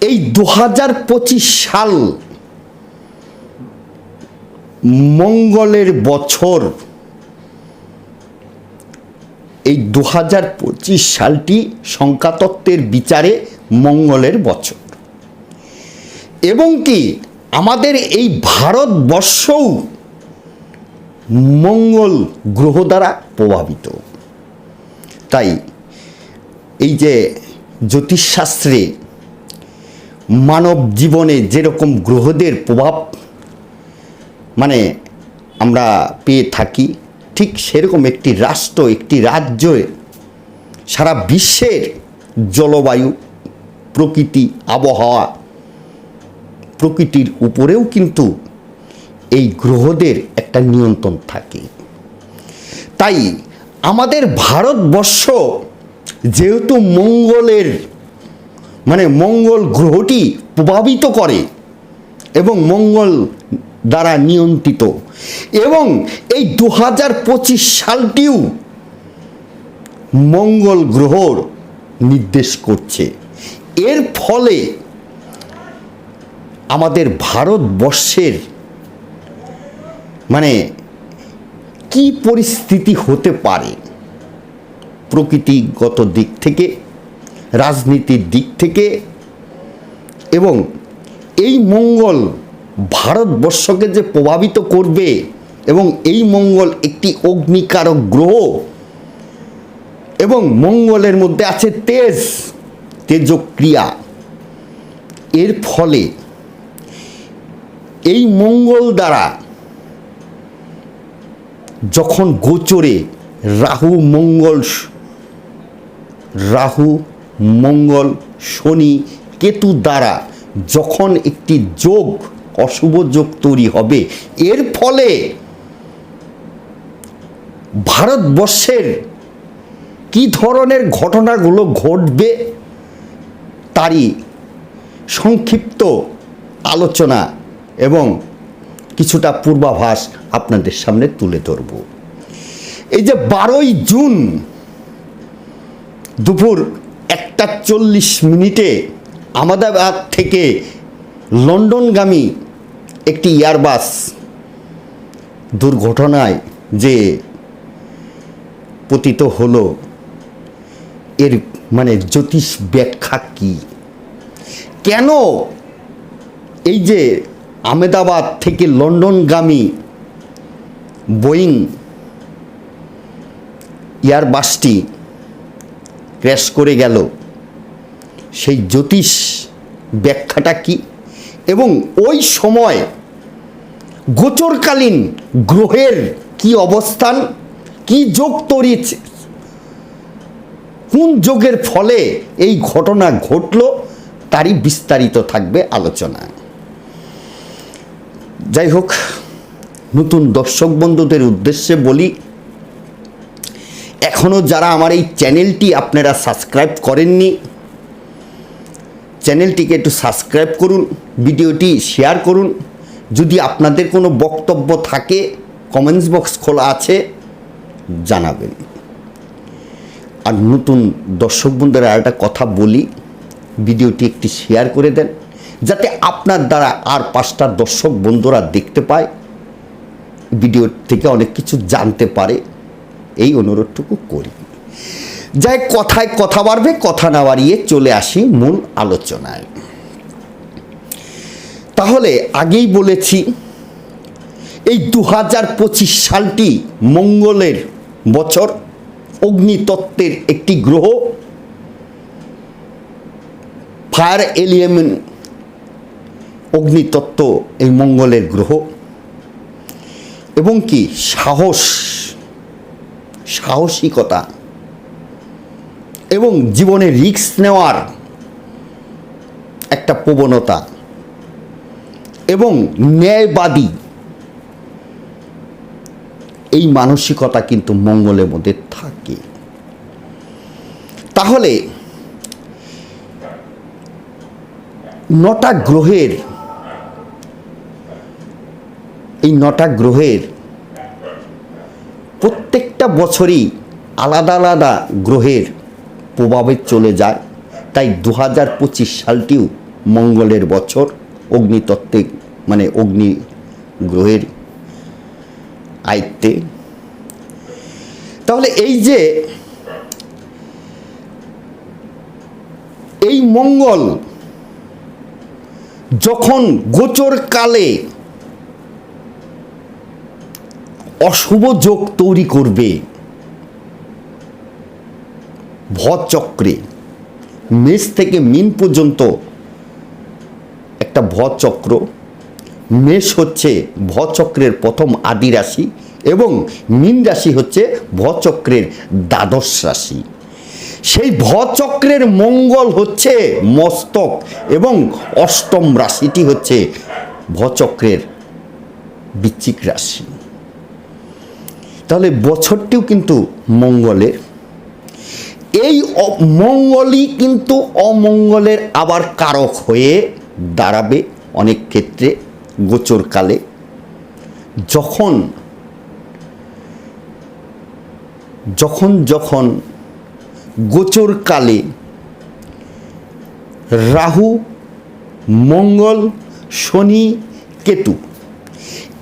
এই দু হাজার পঁচিশ সাল মঙ্গলের বছর, এই দু হাজার পঁচিশ সালটি সংখ্যাতত্ত্বের বিচারে মঙ্গলের বছর। এবং কি আমাদের এই ভারতবর্ষও মঙ্গল গ্রহ দ্বারা প্রভাবিত। তাই এই যে জ্যোতিষশাস্ত্রে মানব জীবনে যেরকম গ্রহদের প্রভাব মানে আমরা পেয়ে থাকি, ঠিক সেরকম একটি রাষ্ট্র, একটি রাজ্য, সারা বিশ্বের জলবায়ু, প্রকৃতি, আবহাওয়া, প্রকৃতির উপরেও কিন্তু এই গ্রহদের একটা নিয়ন্ত্রণ থাকে। তাই আমাদের ভারতবর্ষ যেহেতু মঙ্গলের মানে মঙ্গল গ্রহটি প্রভাবিত করে এবং মঙ্গল দ্বারা নিয়ন্ত্রিত। এবং এই দু হাজার পঁচিশ সালটিও মঙ্গল গ্রহর নির্দেশ করছে। এর ফলে আমাদের ভারতবর্ষের মানে কি পরিস্থিতি হতে পারে প্রকৃতিগত দিক থেকে? রাজনীতির দিক থেকে এবং এই মঙ্গল ভারতবর্ষকে যে প্রভাবিত করবে এবং এই মঙ্গল একটি অগ্নিকারক গ্রহ এবং মঙ্গলের মধ্যে আছে তেজ, তেজক্রিয়া। এর ফলে এই মঙ্গল দ্বারা যখন গোচরে রাহু মঙ্গল, রাহু মঙ্গল, শনি, কেতু দ্বারা যখন একটি যোগ, অশুভ যোগ তৈরি হবে, এর ফলে ভারতবর্ষের কি ধরনের ঘটনাগুলো ঘটবে তারই সংক্ষিপ্ত আলোচনা এবং কিছুটা পূর্বাভাস আপনাদের সামনে তুলে ধরব। এই যে বারোই জুন দুপুর একটা চল্লিশ মিনিটে আমাদাবাদ থেকে লন্ডনগামী একটি এয়ারবাস দুর্ঘটনায় যে পতিত হলো, এর মানে জ্যোতিষ ব্যাখ্যা কি? কেন এই যে আমেদাবাদ থেকে লন্ডনগামী বোয়িং এয়ারবাসটি ক্র্যাশ করে গেল। সেই জ্যোতিষ ব্যাখ্যাটা কি? এবং ওই সময় গোচরকালীন গ্রহের কি অবস্থান? কি যোগ তৈরি কোন যোগের ফলে এই ঘটনা ঘটল? তারই বিস্তারিত থাকবে আলোচনা যাই হোক, নতুন দর্শক বন্ধুদের উদ্দেশ্যে বলি এখনও যারা আমার এই চ্যানেলটি আপনারা সাবস্ক্রাইব করেননি, চ্যানেলটিকে একটু সাবস্ক্রাইব করুন, ভিডিওটি শেয়ার করুন। যদি আপনাদের কোনো বক্তব্য থাকে, কমেন্টস বক্স খোলা আছে, জানাবেন। আর নতুন দর্শক বন্ধুরা, একটা কথা বলি, ভিডিওটি একটি শেয়ার করে দেন, যাতে আপনার দ্বারা আর পাঁচটা দর্শক বন্ধুরা দেখতে পায় ভিডিও থেকে অনেক কিছু জানতে পারে। এই অনুরোধটুকু করি। যাই, কথায় কথা বাড়বে, কথা না বাড়িয়ে চলে আসি মূল আলোচনায়। তাহলে আগেই বলেছি, এই দু পঁচিশ সালটি মঙ্গলের বছর, অগ্নিতত্ত্বের একটি গ্রহ, ফায়ার এলিয়েমেন্ট, অগ্নিতত্ত্ব এই মঙ্গলের গ্রহ, এবং কি সাহস সাহসিকতা এবং জীবনে রিস্ক নেওয়ার একটা প্রবণতা এবং ন্যায়বাদী এই মানসিকতা কিন্তু মঙ্গলের মধ্যে থাকে। তাহলে নটা গ্রহের এই নটা গ্রহের প্রত্যেকটা বছরই আলাদা আলাদা গ্রহের প্রভাবে চলে যায়। তাই দু হাজার পঁচিশ সালটিও মঙ্গলের বছর, অগ্নিতত্ত্বে মানে অগ্নি গ্রহের আয়ত্তে। তাহলে এই যে এই মঙ্গল যখন গোচর কালে অশুভ যোগ তৈরি করবে। ভচক্রে মেষ থেকে মিন পর্যন্ত একটা ভচক্র মেষ হচ্ছে ভচক্রের প্রথম আদি রাশি এবং মিন রাশি হচ্ছে ভচক্রের দ্বাদশ রাশি। সেই ভচক্রের মঙ্গল হচ্ছে মস্তক এবং অষ্টম রাশিটি হচ্ছে ভচক্রের বৃশ্চিক রাশি। তাহলে বছরটিও কিন্তু মঙ্গলের। এই মঙ্গলই কিন্তু অমঙ্গলের আবার কারক হয়ে দাঁড়াবে অনেক ক্ষেত্রে গোচরকালে। যখন যখন যখন গোচরকালে রাহু, মঙ্গল, শনি, কেতু,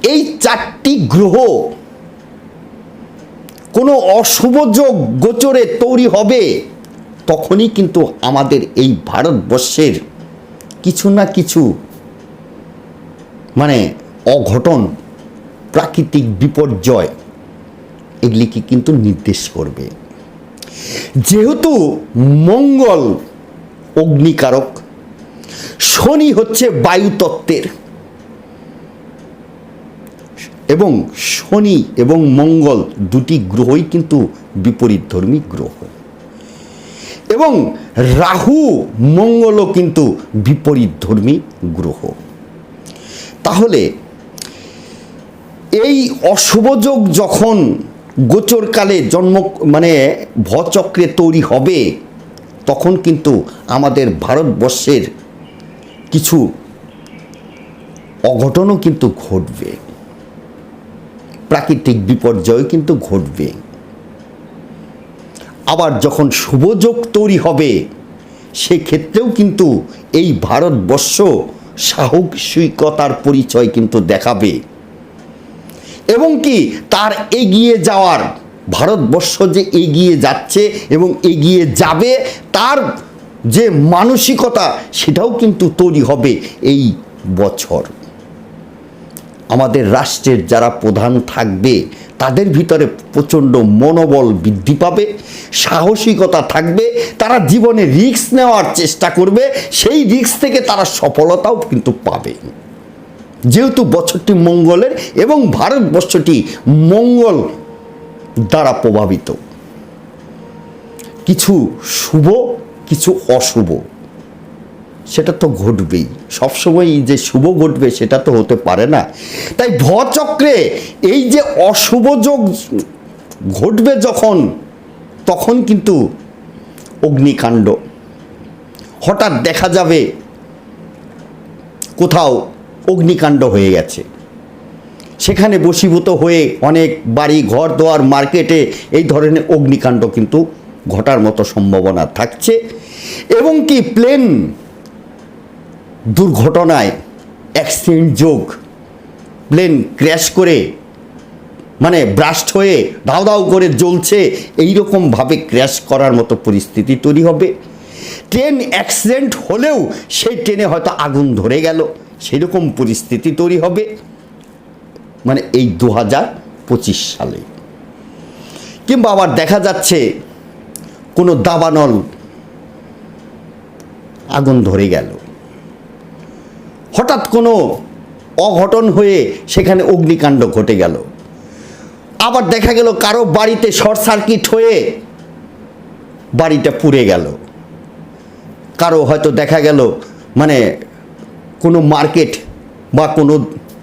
এই চারটি গ্রহ কোনো অশুভ যোগ গোচরে তৈরি হবে, তখনই কিন্তু আমাদের এই ভারতবর্ষের কিছু না কিছু মানে অঘটন, প্রাকৃতিক বিপর্যয়, এগুলিকে কিন্তু নির্দেশ করবে। যেহেতু মঙ্গল অগ্নিকারক, শনি হচ্ছে বায়ুতত্ত্বের এবং শনি এবং মঙ্গল দুটি গ্রহই কিন্তু বিপরীতধর্মী গ্রহ। এবং রাহু, মঙ্গলও কিন্তু বিপরীতধর্মী গ্রহ। তাহলে এই অশুভ যোগ যখন গোচরকালে জন্ম মানে ভচক্রে তৈরি হবে, তখন কিন্তু আমাদের ভারতবর্ষের কিছু অঘটনও কিন্তু ঘটবে। প্রাকৃতিক বিপর্যয় কিন্তু ঘটবে। আবার যখন শুভযোগ তৈরি হবে, সেক্ষেত্রেও কিন্তু এই ভারতবর্ষ সাহসিকতার পরিচয় কিন্তু দেখাবে। এবং কি, তার এগিয়ে যাওয়ার, ভারতবর্ষ যে এগিয়ে যাচ্ছে এবং এগিয়ে যাবে, তার যে মানসিকতা, সেটাও কিন্তু তৈরি হবে এই বছর। আমাদের রাষ্ট্রের যারা প্রধান থাকবে, তাদের ভিতরে প্রচণ্ড মনোবল বৃদ্ধি পাবে, সাহসিকতা থাকবে, তারা জীবনে রিস্ক নেওয়ার চেষ্টা করবে, সেই রিক্স থেকে তারা সফলতাও কিন্তু পাবে। যেহেতু বছরটি মঙ্গলের এবং ভারতবর্ষটি মঙ্গল দ্বারা প্রভাবিত। কিছু শুভ, কিছু অশুভ। সেটা তো ঘটবেই। সবসময় যে শুভ ঘটবে সেটা তো হতে পারে না। তাই ভচক্রে এই যে অশুভ যোগ ঘটবে যখন, তখন কিন্তু অগ্নিকাণ্ড। হঠাৎ দেখা যাবে কোথাও অগ্নিকাণ্ড হয়ে গেছে। সেখানে বশীভূত হয়ে অনেক বাড়ি, ঘর দোয়ার, মার্কেটে এই ধরনের অগ্নিকাণ্ড কিন্তু ঘটার মতো সম্ভাবনা থাকছে। এবং কি, প্লেন দুর্ঘটনায় অ্যাক্সিডেন্ট যোগ প্লেন ক্র্যাশ করে মানে ব্রাস্ট হয়ে দাও দাও করে জ্বলছে, এইরকমভাবে ক্র্যাশ করার মতো পরিস্থিতি তৈরি হবে। ট্রেন অ্যাক্সিডেন্ট হলেও সেই ট্রেনে হয়তো আগুন ধরে গেল, সেরকম পরিস্থিতি তৈরি হবে মানে এই দু পঁচিশ সালে। কিংবা আবার দেখা যাচ্ছে, কোনো দাবানল, আগুন ধরে গেল। হঠাৎ কোনো অঘটন হয়ে সেখানে অগ্নিকাণ্ড ঘটে গেল। আবার দেখা গেল কারও বাড়িতে শর্ট সার্কিট হয়ে বাড়িটা পুড়ে গেল। কারও হয়তো দেখা গেল মানে কোনো মার্কেট বা কোনো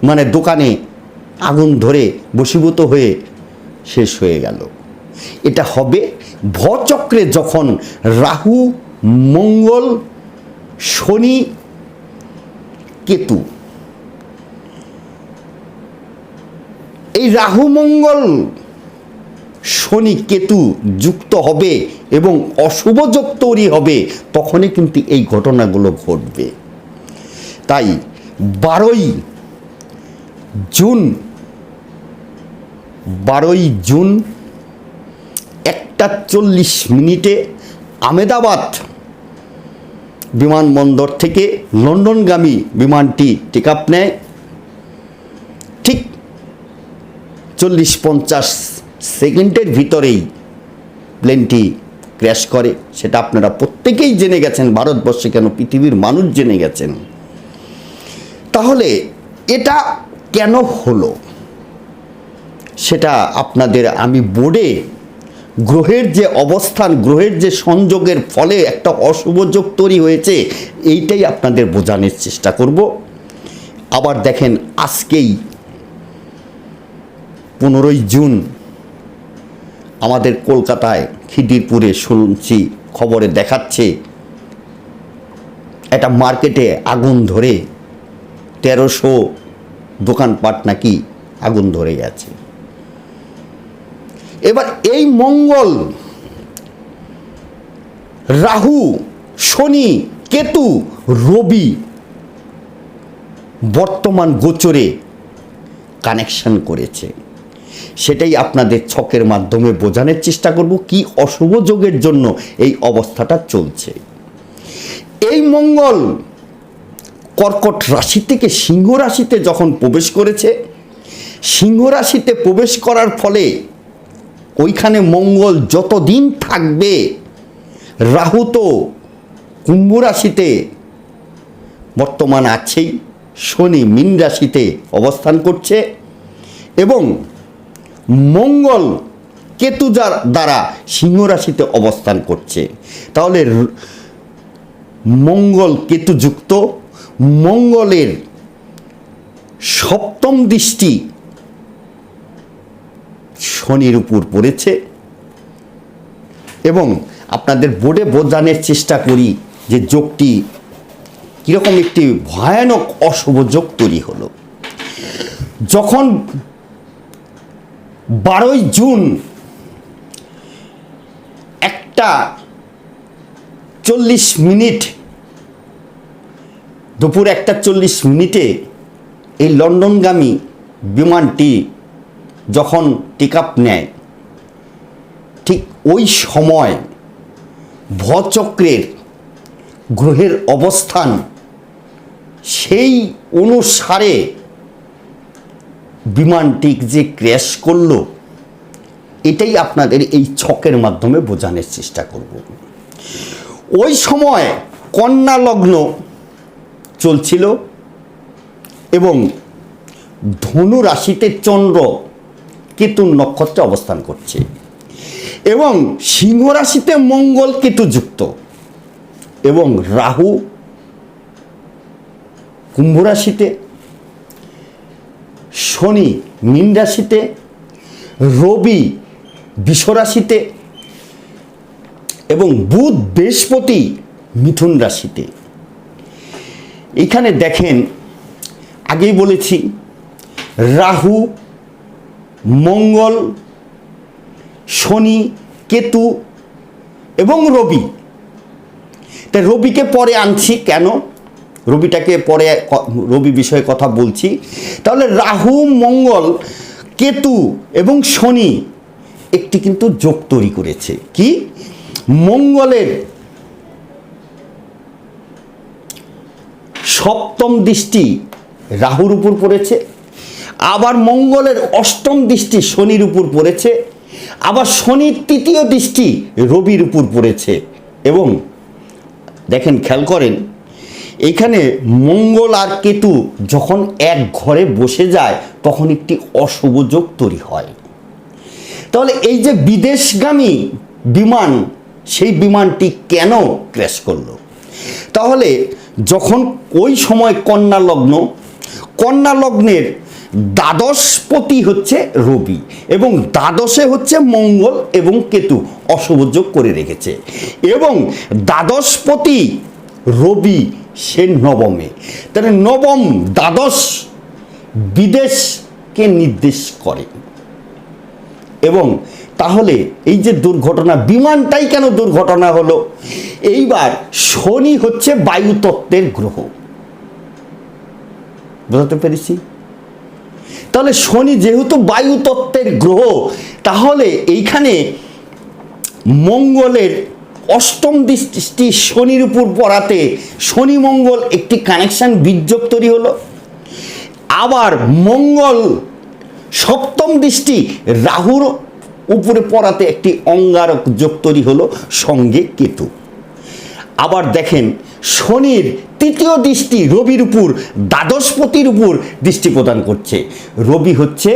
মানে দোকানে আগুন ধরে বশীভূত হয়ে শেষ হয়ে গেল। এটা হবে ভচক্রে যখন রাহু, মঙ্গল, শনি কেতু। এই রাহু মঙ্গল শনি কেতু যুক্ত হবে এবং অশুভ যোগ তৈরি হবে, তখনই কিন্তু এই ঘটনাগুলো ঘটবে। তাই বারোই জুন বারোই জুন একটা চল্লিশ মিনিটে আমেদাবাদ বিমানবন্দর থেকে লন্ডনগামী বিমানটি টেক আপ নেয়। ঠিক চল্লিশ পঞ্চাশ সেকেন্ডের ভিতরেই প্লেনটি ক্র্যাশ করে। সেটা আপনারা প্রত্যেকেই জেনে গেছেন, ভারতবর্ষে কেন পৃথিবীর মানুষ জেনে গেছেন। তাহলে এটা কেন হলো? সেটা আপনাদের আমি বোর্ডে গ্রহের যে অবস্থান, গ্রহের যে সংযোগের ফলে একটা অশুভ যোগ তৈরি হয়েছে, এইটাই আপনাদের বোঝানোর চেষ্টা করব। আবার দেখেন, আজকেই পনেরোই জুন, আমাদের কলকাতায় খিদিরপুরে শুনছি, খবরে দেখাচ্ছে, একটা মার্কেটে আগুন ধরে তেরোশো দোকানপাট নাকি আগুন ধরে গেছে এবার এই মঙ্গল, রাহু, শনি, কেতু, রবি বর্তমান গোচরে কানেকশন করেছে। সেটাই আপনাদের ছকের মাধ্যমে বোঝানোর চেষ্টা করব, কি অশুভ যোগের জন্য এই অবস্থাটা চলছে। এই মঙ্গল কর্কট রাশি থেকে সিংহ রাশিতে যখন প্রবেশ করেছে, সিংহ রাশিতে প্রবেশ করার ফলে ওইখানে মঙ্গল যতদিন থাকবে, রাহু তো কুম্ভ রাশিতে, বর্তমান আছেই, শনি মীন রাশিতে অবস্থান করছে এবং মঙ্গল কেতু যার দ্বারা সিংহ রাশিতে অবস্থান করছে। তাহলে মঙ্গল কেতু যুক্ত, মঙ্গলের সপ্তম দৃষ্টি শনির উপর পড়েছে। এবং আপনাদের বোর্ডে বোঝানোর চেষ্টা করি যে যোগটি কীরকম একটি ভয়ানক অশুভ যোগ তৈরি হলো। যখন বারোই জুন একটা চল্লিশ মিনিট, দুপুর একটা চল্লিশ মিনিটে এই লন্ডনগামী বিমানটি যখন টেক আপ নেয়, ঠিক ওই সময় ভচক্রের গ্রহের অবস্থান সেই অনুসারে বিমানটি যে ক্র্যাশ করল, এটাই আপনাদের এই ছকের মাধ্যমে বোঝানোর চেষ্টা করব। ওই সময় কন্যা লগ্ন চলছিল এবং ধনু রাশিতে চন্দ্র কেতু নক্ষত্রে অবস্থান করছে। এবং সিংহ রাশিতে মঙ্গল কেতু যুক্ত। এবং রাহু কুম্ভ রাশিতে, শনি মীন রাশিতে, রবি রাশিতে এবং বুধ বৃহস্পতি মিথুন রাশিতে। এখানে দেখেন, আগেই বলেছি, রাহু মঙ্গল, শনি, কেতু এবং রবি। তা রবিকে পরে আনছি কেন? রবিটাকে পরে রবি বিষয়ে কথা বলছি। তাহলে রাহু, মঙ্গল, কেতু এবং শনি একটি কিন্তু যোগ তৈরি করেছে। কি? মঙ্গলের সপ্তম দৃষ্টি রাহুর উপর পড়েছে আবার মঙ্গলের অষ্টম দৃষ্টি শনির উপর পড়েছে, আবার শনির তৃতীয় দৃষ্টি রবির উপর পড়েছে। এবং দেখেন, খেয়াল করেন, এখানে মঙ্গল আর কেতু যখন এক ঘরে বসে যায়, তখন একটি অশুভ যোগ তৈরি হয়। তাহলে এই যে বিদেশগামী বিমান, সেই বিমানটি কেন ক্র্যাশ করল? তাহলে যখন ওই সময় কন্যা লগ্ন, কন্যা লগ্নের দ্বাদশপতি হচ্ছে রবি এবং দ্বাদশে হচ্ছে মঙ্গল এবং কেতু অশুভযোগ করে রেখেছে। এবং দ্বাদশপতি রবি, সে নবমে। তাহলে নবম দ্বাদশ বিদেশকে নির্দেশ করে। এবং তাহলে এই যে দুর্ঘটনা, বিমানটাই কেন দুর্ঘটনা হলো? এইবার শনি হচ্ছে বায়ুতত্ত্বের গ্রহ। বুঝতে পেরেছি? তাহলে শনি যেহেতু বায়ুতত্ত্বের গ্রহ, তাহলে এইখানে মঙ্গলের অষ্টম দৃষ্টি শনির উপর পড়াতে শনি মঙ্গল একটি কানেকশন বীর্যক তৈরি হলো। আবার মঙ্গল সপ্তম দৃষ্টি রাহুর উপরে পড়াতে একটি অঙ্গারক যোগ তৈরি হলো সঙ্গে কেতু। আবার দেখেন শনির তৃতীয় দৃষ্টি রবির উপর, দ্বাদশপতির উপর দৃষ্টি প্রদান করছে। রবি হচ্ছে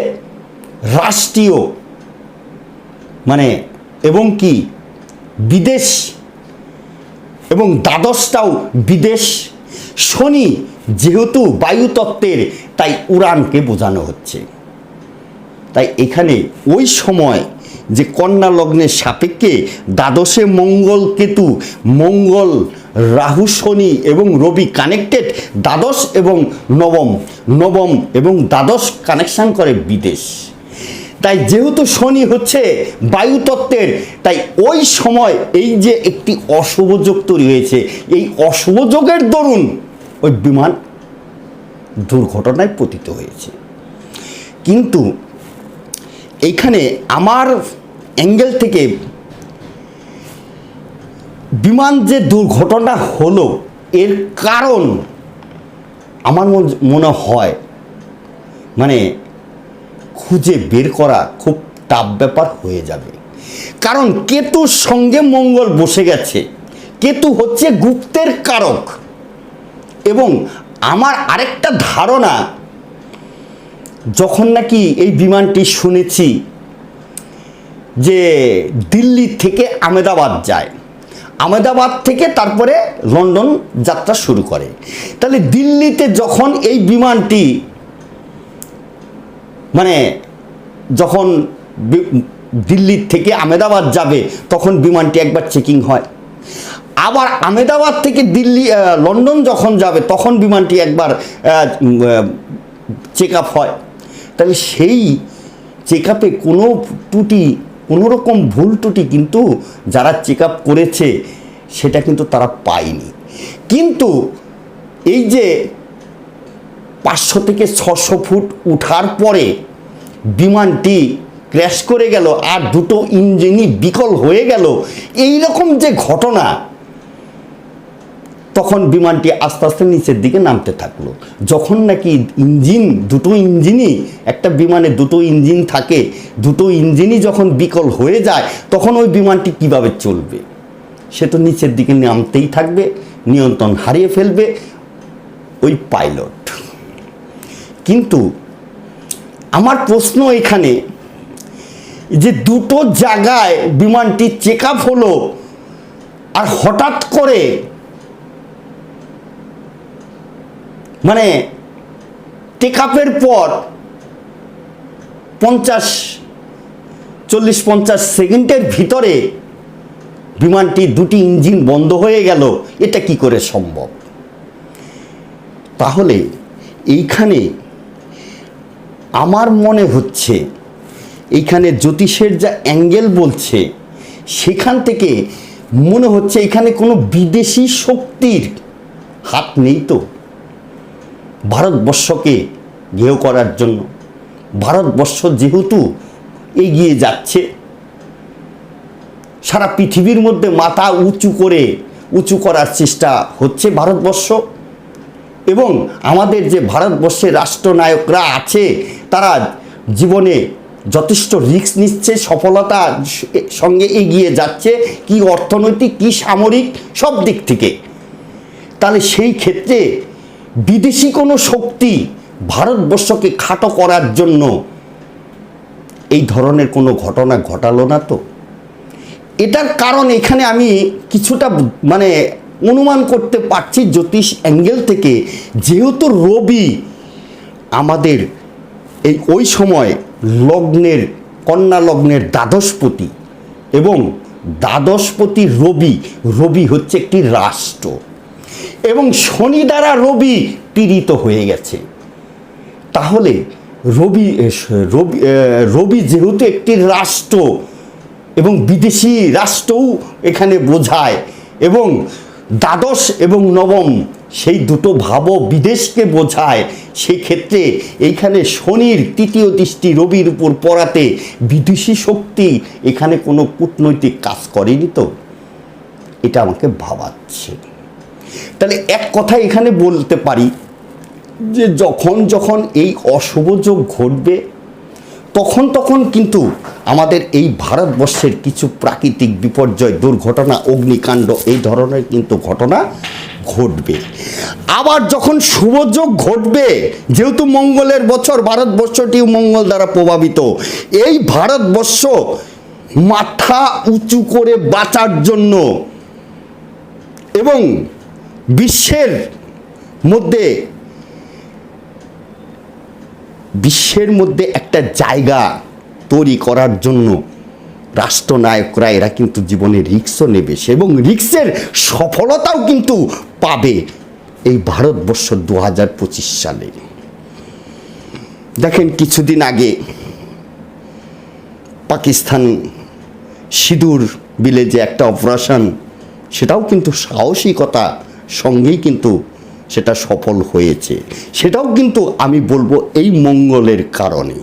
রাষ্ট্রীয় মানে এবং কি? বিদেশ এবং দ্বাদশটাও বিদেশ। শনি যেহেতু বায়ুতত্ত্বের, তাই উড়ানকে বোঝানো হচ্ছে। তাই এখানে ওই সময় যে কন্যা লগ্নের সাপেক্ষে দ্বাদশে মঙ্গল কেতু, মঙ্গল, রাহু, শনি এবং রবি কানেক্টেড দ্বাদশ এবং নবম নবম এবং দ্বাদশ কানেকশান করে বিদেশ। তাই যেহেতু শনি হচ্ছে বায়ুতত্ত্বের, তাই ওই সময় এই যে একটি অশুভ যোগ তৈরি হয়েছে, এই অশুভ যোগের দরুন ওই বিমান দুর্ঘটনায় পতিত হয়েছে। কিন্তু এইখানে আমার অ্যাঙ্গেল থেকে বিমান যে দুর্ঘটনা হলো, এর কারণ আমার মন- হয় মানে খুঁজে বের করা খুব টাফ ব্যাপার হয়ে যাবে। কারণ কেতুর সঙ্গে মঙ্গল বসে গেছে। কেতু হচ্ছে গুপ্তের কারক। এবং আমার আরেকটা ধারণা যখন নাকি এই বিমানটি শুনেছি যে দিল্লি থেকে আমেদাবাদ যায় আমেদাবাদ থেকে তারপরে লন্ডন যাত্রা শুরু করে। তাহলে দিল্লিতে যখন এই বিমানটি মানে যখন দিল্লি থেকে আমেদাবাদ যাবে, তখন বিমানটি একবার চেকিং হয়। আবার আমেদাবাদ থেকে দিল্লি লন্ডন যখন যাবে, তখন বিমানটি একবার চেক আপ হয়। তাহলে সেই চেক আপে কোনো ত্রুটি, কোনো রকম ভুল ত্রুটি কিন্তু যারা চেক আপ করেছে, সেটা কিন্তু তারা পায়নি। কিন্তু এই যে পাঁচশো থেকে ছশো ফুট উঠার পরে বিমানটি ক্র্যাশ করে গেল আর দুটো ইঞ্জিনই বিকল হয়ে গেল এই রকম যে ঘটনা তখন বিমানটি আস্তে আস্তে নিচের দিকে নামতে থাকল। যখন নাকি ইঞ্জিন, দুটো ইঞ্জিনই, একটা বিমানে দুটো ইঞ্জিন থাকে, দুটো ইঞ্জিনই যখন বিকল হয়ে যায়, তখন ওই বিমানটি কীভাবে চলবে? সে তো নিচের দিকে নামতেই থাকবে, নিয়ন্ত্রণ হারিয়ে ফেলবে ওই পাইলট। কিন্তু আমার প্রশ্ন এখানে, যে দুটো জায়গায় বিমানটি চেক আপ হলো আর হঠাৎ করে মানে টেক আপের পর পঞ্চাশ, চল্লিশ, পঞ্চাশ সেকেন্ডের ভিতরে বিমানটি দুটি ইঞ্জিন বন্ধ হয়ে গেল। এটা কি করে সম্ভব? তাহলে এইখানে আমার মনে হচ্ছে এইখানে জ্যোতিষের যা অ্যাঙ্গেল বলছে, সেখান থেকে মনে হচ্ছে এখানে কোনো বিদেশি শক্তির হাত নেই তো। ভারতবর্ষকে গেয় করার জন্য, ভারতবর্ষ যেহেতু এগিয়ে যাচ্ছে, সারা পৃথিবীর মধ্যে মাথা উঁচু করে উঁচু করার চেষ্টা হচ্ছে ভারতবর্ষ এবং আমাদের যে ভারতবর্ষের রাষ্ট্রনায়করা আছে, তারা জীবনে যথেষ্ট রিস্ক নিচ্ছে, সফলতা সঙ্গে এগিয়ে যাচ্ছে, কি অর্থনৈতিক, কি সামরিক, সব দিক থেকে। তাহলে সেই ক্ষেত্রে বিদেশি কোনো শক্তি ভারতবর্ষকে খাটো করার জন্য এই ধরনের কোনো ঘটনা ঘটালো না তো? এটার কারণ এখানে আমি কিছুটা মানে অনুমান করতে পারছি জ্যোতিষ অ্যাঙ্গেল থেকে, যেহেতু রবি আমাদের এই ওই সময় লগ্নের, কন্যা লগ্নের দ্বাদশপতি এবং দ্বাদশপতি রবি রবি হচ্ছে একটি রাষ্ট্র। এবং শনি দ্বারা রবি পীড়িত হয়ে গেছে। তাহলে রবি রবি রবি যেহেতু একটি রাষ্ট্র এবং বিদেশি রাষ্ট্রও এখানে বোঝায় এবং দ্বাদশ এবং নবম সেই দুটো ভাবও বিদেশকে বোঝায়, সেই ক্ষেত্রে এইখানে শনির তৃতীয় দৃষ্টি রবির উপর পড়াতে বিদেশি শক্তি এখানে কোনো কূটনৈতিক কাজ করেনি তো? এটা আমাকে ভাবাচ্ছে। তাহলে এক কথা এখানে বলতে পারি যে যখন যখন এই অশুভ যোগ ঘটবে, তখন তখন কিন্তু আমাদের এই ভারতবর্ষের কিছু প্রাকৃতিক বিপর্যয়, দুর্ঘটনা, অগ্নিকাণ্ড, এই ধরনের কিন্তু ঘটনা ঘটবে। আবার যখন শুভযোগ ঘটবে, যেহেতু মঙ্গলের বছর, ভারতবর্ষটিও মঙ্গল দ্বারা প্রভাবিত, এই ভারতবর্ষ মাথা উঁচু করে বাঁচার জন্য এবং বিশ্বের মধ্যে বিশ্বের মধ্যে একটা জায়গা তৈরি করার জন্য রাষ্ট্রনায়করা এরা কিন্তু জীবনে রিক্সও নেবে এবং রিক্সের সফলতাও কিন্তু পাবে এই ভারতবর্ষ দু হাজার পঁচিশ সালে। দেখেন কিছুদিন আগে পাকিস্তান সিঁদুর বিলে যে একটা অপারেশন, সেটাও কিন্তু সাহসিকতা সঙ্গেই কিন্তু সেটা সফল হয়েছে। সেটাও কিন্তু আমি বলব এই মঙ্গলের কারণে।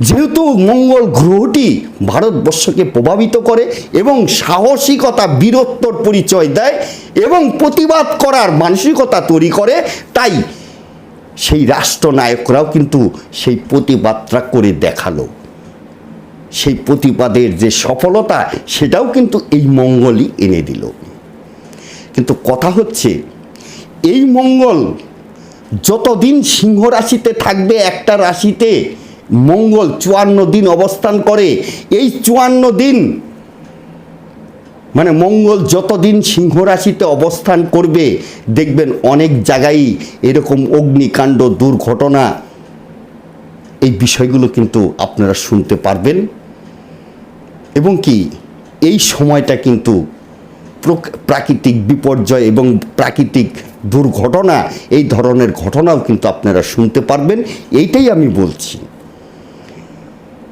যেহেতু মঙ্গল গ্রহটি ভারতবর্ষকে প্রভাবিত করে এবং সাহসিকতা, বীরত্বর পরিচয় দেয় এবং প্রতিবাদ করার মানসিকতা তৈরি করে, তাই সেই রাষ্ট্রনায়করাও কিন্তু সেই প্রতিবাদটা করে দেখাল। সেই প্রতিবাদের যে সফলতা, সেটাও কিন্তু এই মঙ্গলই এনে দিল। কিন্তু কথা হচ্ছে, এই মঙ্গল যতদিন সিংহ রাশিতে থাকবে, একটা রাশিতে মঙ্গল চুয়ান্ন দিন অবস্থান করে, এই চুয়ান্ন দিন মানে মঙ্গল যতদিন সিংহ রাশিতে অবস্থান করবে, দেখবেন অনেক জায়গায় এরকম অগ্নিকাণ্ড, দুর্ঘটনা, এই বিষয়গুলো কিন্তু আপনারা শুনতে পারবেন। এবং কি, এই সময়টা কিন্তু প্রাকৃতিক বিপর্যয় এবং প্রাকৃতিক দুর্ঘটনা, এই ধরনের ঘটনাও কিন্তু আপনারা শুনতে পারবেন। এইটাই আমি বলছি।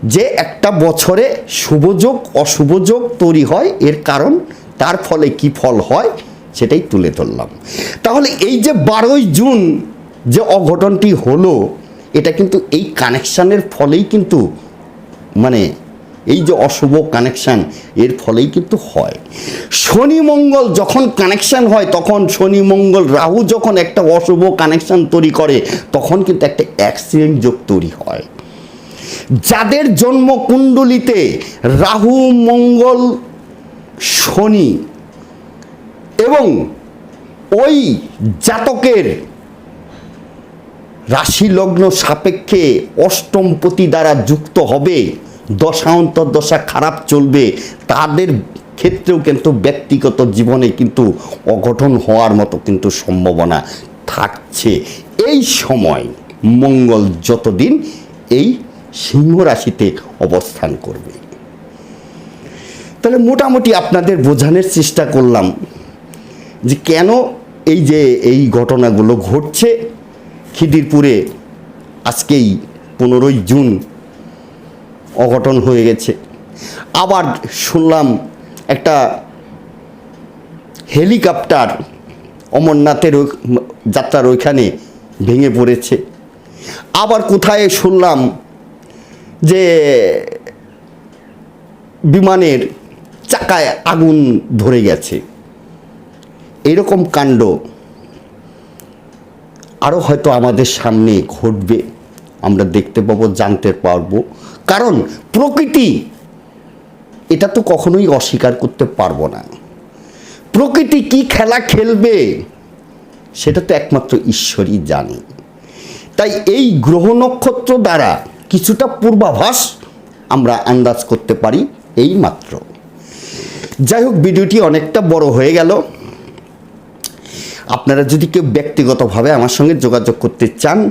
যে একটা বছরে শুভযোগ অশুভযোগ তৈরি হয়, এর কারণ, তার ফলে কি ফল হয়, সেটাই তুলে ধরলাম। তাহলে এই যে বারোই জুন যে অঘটনটি হলো, এটা কিন্তু এই কানেকশানের ফলেই কিন্তু মানে এই যে অশুভ কানেকশান এর ফলেই কিন্তু হয়। শনি মঙ্গল যখন কানেকশান হয়, তখন শনি মঙ্গল রাহু যখন একটা অশুভ কানেকশান তৈরি করে, তখন কিন্তু একটা অ্যাক্সিডেন্ট যোগ তৈরি হয়। যাদের জন্ম কুণ্ডলিতে রাহু, মঙ্গল, শনি এবং ওই জাতকের রাশি লগ্ন সাপেক্ষে অষ্টমপতি দ্বারা যুক্ত হবে দশা খারাপ চলবে, তাদের ক্ষেত্রেও কিন্তু ব্যক্তিগত জীবনে কিন্তু অঘটন হওয়ার মতো কিন্তু সম্ভাবনা থাকছে। এই সময় মঙ্গল যতদিন এই সিংহ রাশিতে অবস্থান করবে। তাহলে মোটামুটি আপনাদের বোঝানোর চেষ্টা করলাম যে কেন এই যে এই ঘটনাগুলো ঘটছে। খিদিরপুরে আজকেই পনেরোই জুন অঘটন হয়ে গেছে। আবার শুনলাম একটা হেলিকপ্টার অমরনাথের যাত্রার ওইখানে ভেঙে পড়েছে। আবার কোথায় শুনলাম যে বিমানের চাকায় আগুন ধরে গেছে। এরকম কাণ্ড আরও হয়তো আমাদের সামনে ঘটবে। আমরা দেখতে পাবো, জানতে পারব। কারণ প্রকৃতি, এটা তো কখনোই অস্বীকার করতে পারব না। প্রকৃতি কি খেলা খেলবে, সেটা তো একমাত্র ঈশ্বরই জানে। তাই এই গ্রহ নক্ষত্র দ্বারা কিছুটা পূর্বাভাস আমরা আন্দাজ করতে পারি এই মাত্র। যাই হোক, ভিডিওটি অনেকটা বড় হয়ে গেল। আপনারা যদি কেউ ব্যক্তিগতভাবে আমার সঙ্গে যোগাযোগ করতে চান